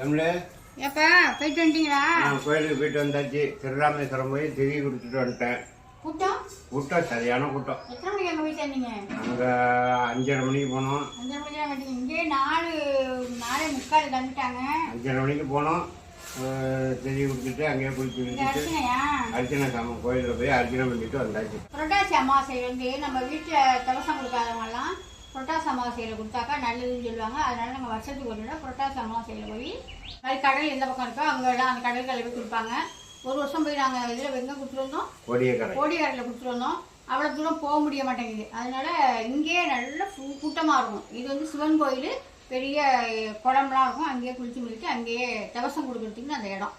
தமிழ். ஏப்பா போயிட்டு வந்துட்டீங்களா? நான் கோயிலுக்கு போயிட்டு வந்தாச்சு. திருராமேஸ்வரம் போய் திரி கொடுத்துட்டு வந்துட்டேன். கூட்டம்? கூட்டம் சரியான கூட்டம். எத்தனை மணிக்கு அங்கே போய் சேர்ந்தீங்க அங்கே அஞ்சரை மணிக்கு போனோம். அஞ்சரை மணிக்கு தான் இங்கே நாலு நாலே முக்கால் கிளம்பிட்டாங்க. அஞ்சரை மணிக்கு போனோம். திரி கொடுத்துட்டு அங்கேயே குளிச்சு விட்டுட்டு அர்ச்சனை சாமி கோயிலில் போய் அர்ச்சனை பண்ணிட்டு வந்தாச்சு. புரட்டாசி அமாவாசை வந்து நம்ம வீட்டில் தவசம் கொடுக்காதவங்கலாம் புரட்டாசி அமாவாசையில் கொடுத்தாக்கா நல்லதுன்னு சொல்லுவாங்க. அதனால நம்ம வருஷத்துக்கு ஒரு தடவை புரட்டாசி அமாவாசையில் போய் அது கடல் எந்த பக்கம் இருக்கோ அங்கெல்லாம் அந்த கடற்கரை போய் கொடுப்பாங்க. ஒரு வருஷம் போய் நாங்கள் இதில் வெங்க கொடுத்துருந்தோம் கோடியக்கரை. கோடியாரில் கொடுத்துருந்தோம் அவ்வளோ தூரம் போக முடிய மாட்டேங்குது. அதனால இங்கேயே நல்ல கூட்டமாக இருக்கும். இது வந்து சிவன் கோயில் பெரிய குளம்லாம் இருக்கும். அங்கேயே குளிச்சு முடிட்டு அங்கேயே தவசம் கொடுக்கறதுக்குன்னு அந்த இடம்.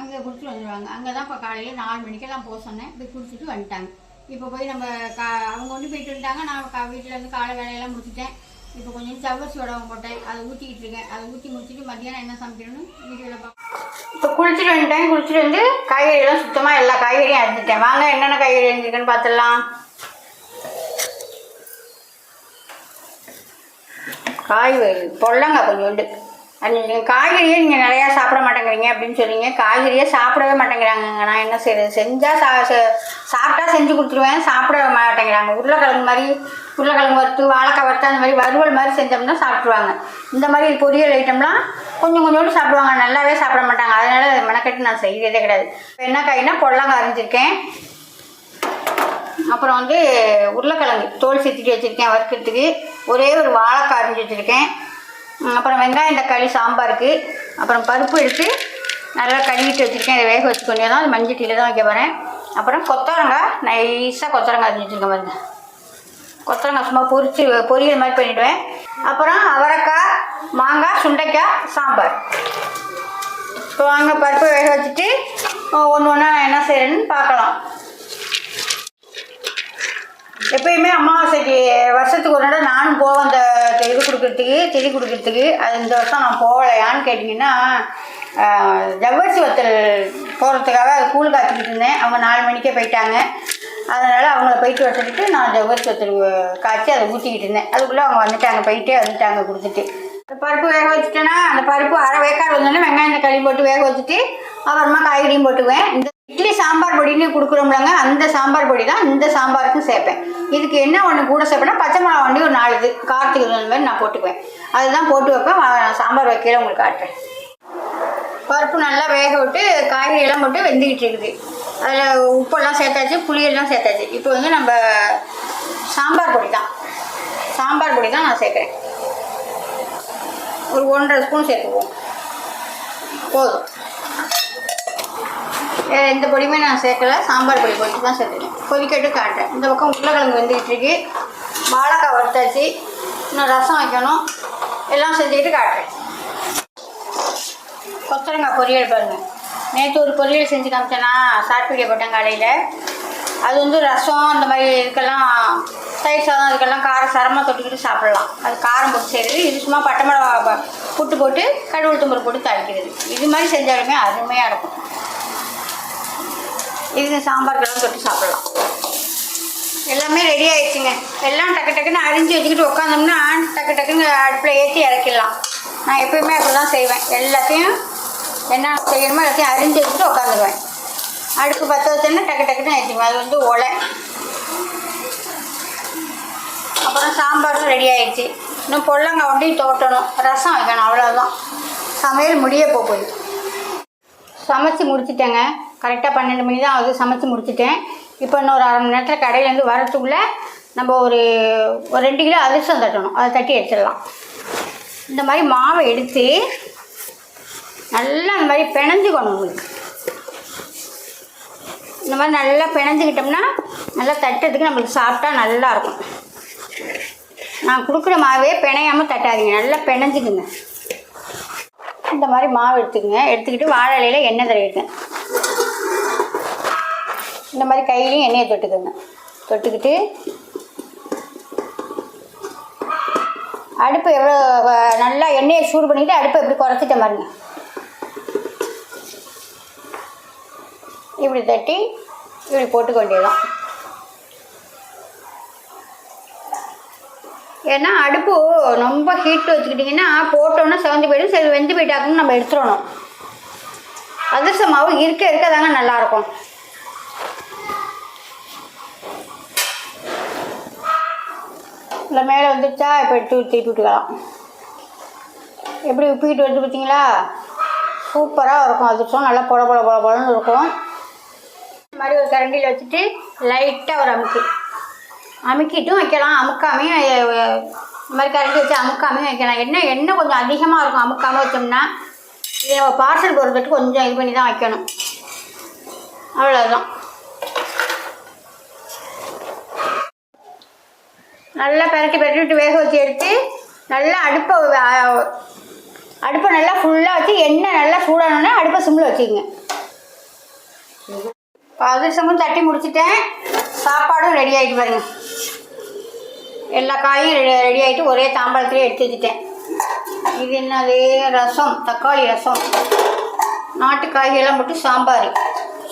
அங்கே கொடுத்துட்டு வந்துடுவாங்க அங்கே தான் இப்போ காலையில் நாலு மணிக்கெல்லாம் போக சொன்னேன். போய் குளிச்சுட்டு வந்துட்டாங்க. இப்போ போய் நம்ம கா அவங்க கொண்டு போயிட்டு வந்துட்டாங்க. நான் கா வீட்டிலேருந்து காலை வேலையெல்லாம் முடிச்சுட்டேன். இப்போ கொஞ்சம் ஜவ்வரிசி உடம்பு போட்டேன். அதை ஊற்றிக்கிட்டு இருக்கேன். அதை ஊற்றி முடிச்சுட்டு மத்தியானம் என்ன சமைக்கணும்னு வீடியோவில் பார்ப்போம் இப்போ குளிச்சுட்டு வந்துட்டேன். குளிச்சுட்டு வந்து காய்கறியெல்லாம் சுத்தமாக எல்லா காய்கறியும் அரிஞ்சிட்டேன் வாங்க என்னென்ன காய்கறி அரிஞ்சிருக்குன்னு பார்த்துடலாம். காய் வகை- பொடலங்காய் கொஞ்சோண்டு. நீங்கள் காய்கறியே நீங்கள் நிறையா சாப்பிட மாட்டேங்கிறீங்க அப்படின்னு சொன்னீங்க காய்கறியே சாப்பிடவே மாட்டேங்கிறாங்க. நான் என்ன செய்யறது செஞ்சால் சா சாப்பிட்டா செஞ்சு கொடுத்துருவேன் சாப்பிட மாட்டேங்கிறாங்க. உருளைக்கிழங்கு மாதிரி உருளைக்கிழங்கு வறுத்து வாழைக்காய் வறுத்து அந்த மாதிரி வறுவல் மாதிரி செஞ்சோம்னா சாப்பிட்ருவாங்க இந்த மாதிரி பொரியல் ஐட்டம்லாம் கொஞ்சம் கொஞ்சோண்டு சாப்பிடுவாங்க. நல்லாவே சாப்பிட மாட்டாங்க. அதனால் மெனக்கட்டு நான் செய்கிறதே கிடையாது. இப்போ என்ன காய்னா பொடலங்காய் அரிஞ்சிருக்கேன். அப்புறம் வந்து உருளைக்கிழங்கு தோல் செத்துட்டு வச்சுருக்கேன் வறுக்கிறதுக்கு. ஒரே ஒரு வாழைக்காய் அரிஞ்சு வச்சுருக்கேன். அப்புறம் வெங்காயம் தக்காளி சாம்பாருக்கு அப்புறம் பருப்பு எடுத்து நல்லா கழுவிட்டு வச்சுருக்கேன். இதை வேக வச்சு கொஞ்சம் தான். மஞ்சள் டீயில் தான் வைக்க போகிறேன் அப்புறம் கொத்தவரங்காய் நைஸாக கொத்தரங்காய் அரிஞ்சு வச்சுருக்கேன் பாருங்க. கொத்தரங்காய் சும்மா பொரிச்சு பொரியல் மாதிரி பண்ணிவிடுவேன் அப்புறம் அவரைக்காய் மாங்காய் சுண்டைக்காய் சாம்பார். இப்போ வாங்க பருப்பு வேக வச்சுட்டு ஒன்று ஒன்றா நான் என்ன செய்கிறேன்னு பார்க்கலாம். எப்பயுமே அமாவாசைக்கு வருஷத்துக்கு ஒரு தடவை நானும் போவேன் அந்த இது கொடுக்கறதுக்கு திதி கொடுக்கறதுக்கு அது இந்த வருஷம் நான் போகலையான்னு கேட்டிங்கன்னா ஜவ்வரிசி வத்தல் போகிறதுக்காக அது கூழ் காய்ச்சிக்கிட்டு இருந்தேன். அவங்க நாலு மணிக்கே போயிட்டாங்க. அதனால் அவங்கள போயிட்டு வர சொல்லிட்டு நான் ஜவ்வரிசி வத்தல் காய்ச்சி அதை ஊற்றிக்கிட்டு இருந்தேன். அதுக்குள்ளே அவங்க வந்துட்டாங்க போயிட்டே வந்துட்டாங்க கொடுத்துட்டு. அந்த பருப்பு வேக வச்சுட்டேன்னா அந்த பருப்பு அரை வேக்காடு வந்தோடனே வெங்காயம் தக்காளி போட்டு வேக வச்சுட்டு அப்புறமா காய்கறியும் போட்டுக்குவேன். இந்த இட்லி சாம்பார் பொடின்னு கொடுக்குறோம்லங்க அந்த சாம்பார் பொடி தான் இந்த சாம்பாருக்கும் சேர்ப்பேன். இதுக்கு என்ன ஒன்று கூட சேர்ப்பேன்னா பச்சை மிளகா வண்டி ஒரு நாலு இது கார்த்திகை மாதிரி நான் போட்டுக்குவேன். அதுதான் போட்டு வைப்பேன் நான் சாம்பார் வைக்கல உங்களுக்கு காட்டுறேன். பருப்பு நல்லா வேக விட்டு காய்கறியெல்லாம் போட்டு வெந்துக்கிட்டு இருக்குது. அதில் உப்பெல்லாம் சேர்த்தாச்சு புளியெல்லாம் சேர்த்தாச்சு. இப்போ வந்து நம்ம சாம்பார் பொடி தான் சாம்பார் பொடி தான் நான் சேர்க்குறேன். ஒரு ஒன்றரை ஸ்பூன் சேர்த்துக்குவோம். போதும். வேறு எந்த பொடியுமே நான் சேர்க்கல. சாம்பார் பொடி போட்டு தான் சேர்த்துருக்கேன் கொதிக்கட்டு காட்டுறேன். இந்த பக்கம் உருளைக்கிழங்கு வந்துக்கிட்டு இருக்கு. வாழைக்காய் வறுத்தாச்சு. இன்னும் ரசம் வைக்கணும். எல்லாம் செஞ்சுக்கிட்டு காட்டுறேன். கொத்தரங்காய் பொரியல் பாருங்கள் நேற்று ஒரு பொரியல் செஞ்சு காமிச்சேன்னா ஷார்ட் போட்டேன் காலையில் அது வந்து ரசம் அந்த மாதிரி இதுக்கெல்லாம் தயிர் சாதம் அதுக்கெல்லாம் காரம் சரமாக தொட்டுக்கிட்டு சாப்பிடலாம். அது காரம் போட்டு செய்கிறது இது சும்மா பட்டை மிளகா புட்டு போட்டு கடவுள் தும்புறு போட்டு தாளிக்கிறது. இது மாதிரி செஞ்சாலுமே அருமையாக இருக்கும். இதுங்க சாம்பாருக்கெல்லாம் தொட்டு சாப்பிடலாம். எல்லாமே ரெடி ஆயிடுச்சுங்க. எல்லாம் டக்கு டக்குன்னு அரிஞ்சு வச்சுக்கிட்டு உட்காந்தோம்னா டக்கு டக்குன்னு அடுப்பில் ஏற்றி இறக்கிடலாம். நான் எப்பயுமே அப்படி தான் செய்வேன். எல்லாத்தையும் என்ன செய்யணுமோ எல்லாத்தையும் அரிஞ்சு வச்சுட்டு உட்காந்துருவேன். அடுப்பு பற்ற வச்சோன்னா டக்கு டக்குன்னு ஆயிடுச்சுங்க. அது வந்து ஒலை அப்புறம் சாம்பாரும் ரெடி ஆயிடுச்சு. இன்னும் பொல்லங்காய் ஒண்டையும் தோட்டணும் ரசம் வைக்கணும். அவ்வளோதான் சமையல் முடிய போகுது. சமைச்சு முடிச்சிட்டேங்க. கரெக்டாக பன்னெண்டு மணி தான் ஆகுது சமைச்சு முடிச்சுட்டேன். இப்போ இன்னொரு அரை மணி நேரத்தில் கடையிலேருந்து வரத்துக்குள்ளே நம்ம ஒரு ஒரு ரெண்டு கிலோ அரிசம் தட்டணும். அதை தட்டி எடுத்துடலாம். இந்த மாதிரி மாவை எடுத்து நல்லா இந்த மாதிரி பிணைஞ்சுக்கணும் உங்களுக்கு. இந்த மாதிரி நல்லா பிணைஞ்சிக்கிட்டோம்னா நல்லா தட்டுறதுக்கு நம்மளுக்கு சாப்பிட்டா நல்லாயிருக்கும் நான் கொடுக்குற மாவே பிணையாமல் தட்டாதீங்க. நல்லா பிணைஞ்சுக்குங்க. இந்த மாதிரி மாவு எடுத்துக்கங்க. எடுத்துக்கிட்டு வாழை இலையில் எண்ணெய் தடவிடுங்க. இந்த மாதிரி கையிலையும் எண்ணெயை தொட்டுக்கோங்க. தொட்டுக்கிட்டு அடுப்பு எவ்வளோ நல்லா எண்ணெயை சூடு பண்ணிக்கிட்டு அடுப்பை எப்படி குறைச்சிட்ட பாருங்க. இப்படி தட்டி இப்படி போட்டுக்க வேண்டியதுதான். ஏன்னா அடுப்பு ரொம்ப ஹீட் வச்சுக்கிட்டிங்கன்னா போட்டோன்னா செவந்து போயிடும் சரி வெந்து போயிட்டாக்குன்னு நம்ம எடுத்துடணும். அதிரச மாவு இருக்க இருக்க தாங்க நல்லாயிருக்கும். இல்லை மேலே வந்துடுச்சா இப்போ எடுத்து திருப்பி விட்டுக்கலாம் எப்படி உப்பிக்கிட்டு வருது பார்த்தீங்களா? சூப்பராக இருக்கும். அதிர்ஷ்டம் நல்லா பொல பொல பொல பொலன்னு இருக்கும். இந்த மாதிரி ஒரு கரண்டியில் வச்சுட்டு லைட்டாக ஒரு அமுக்கி. அமுக்கிட்டும் வைக்கலாம். அமுக்காமையும் இந்த மாதிரி கரண்டி வச்சு அமுக்காமையும் வைக்கலாம். எண்ணெய் எண்ணெய் கொஞ்சம் அதிகமாக இருக்கும். அமுக்காமல் வச்சோம்னா இதை நம்ம பார்சல் போடுறதுக்கு கொஞ்சம் இது பண்ணி தான் வைக்கணும். அவ்வளோதான் நல்லா பெரட்டி பெரட்டி விட்டு வேக வச்சு எடுத்து நல்லா அடுப்பை அடுப்பை நல்லா ஃபுல்லாக வச்சு எண்ணெய் நல்லா சூடானோடனே அடுப்பை சிம்மில் வச்சுக்கோங்க. இப்போ அதிரசமும் தட்டி முடிச்சிட்டேன். சாப்பாடும் ரெடி ஆகிட்டு பாருங்க. எல்லா காயும் ரெடி ரெடி ஆகிட்டு ஒரே தாம்பாளத்துலேயே எடுத்து வச்சுட்டேன். இது என்னது? ரசம் தக்காளி ரசம். நாட்டு காய்கறியெல்லாம் போட்டு சாம்பார்.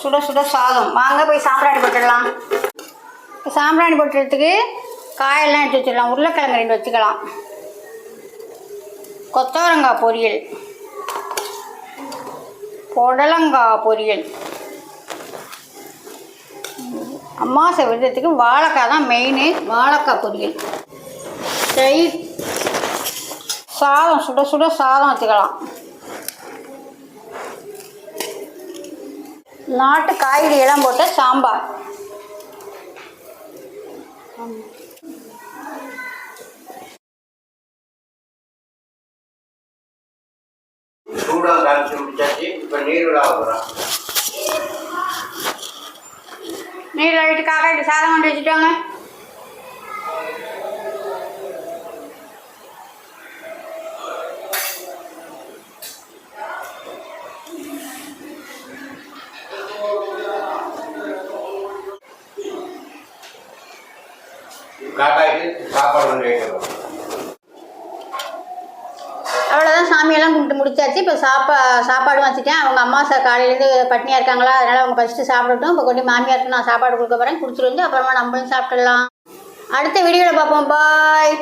சுட சுட சாதம். வாங்க போய் சாம்பிராணி போட்டுடலாம். இப்போ சாம்பிராணி போட்டுறதுக்கு காயெல்லாம் எடுத்து வச்சுக்கலாம் உருளைக்கிழங்கு ரெண்டு வச்சுக்கலாம். கொத்தவரங்காய் பொரியல். புடலங்காய் பொரியல். அம்மாசை விரதத்துக்கு வாழைக்காய் தான் மெயினு வாழைக்காய் பொரியல். தயிர் சாதம் சுட சுட சாதம் வச்சுக்கலாம். நாட்டு காய்கறி எல்லாம் போட்ட சாம்பார். சூடாக காய்ச்சி முடிச்சாச்சு இப்போ நீர் விழா போகிறோம் நீர் ஆகிட்டு காக்காயிட்டு சாதம் கொண்டு வச்சுட்டாங்க. காக்காய்க்கு சாப்பாடு வந்து வைக்கிறோம் அவ்வளோதான் சாமியெல்லாம் கும்பிட்டு முடிச்சாச்சு. இப்போ சாப்பா சாப்பாடும் வச்சுட்டேன். அவங்க அம்மா சா காலையிலேருந்து பட்னியாக இருக்காங்களா அதனால் அவங்க ஃபஸ்ட்டு சாப்பிடட்டும். இப்போ கொண்டு மாமியாருக்கு நான் சாப்பாடு கொடுக்க போகிறேன் கொடுத்துட்டு வந்து அப்புறமா நம்மளும் சாப்பிட்டுடலாம். அடுத்த வீடியோவில் பார்ப்போம் பாய்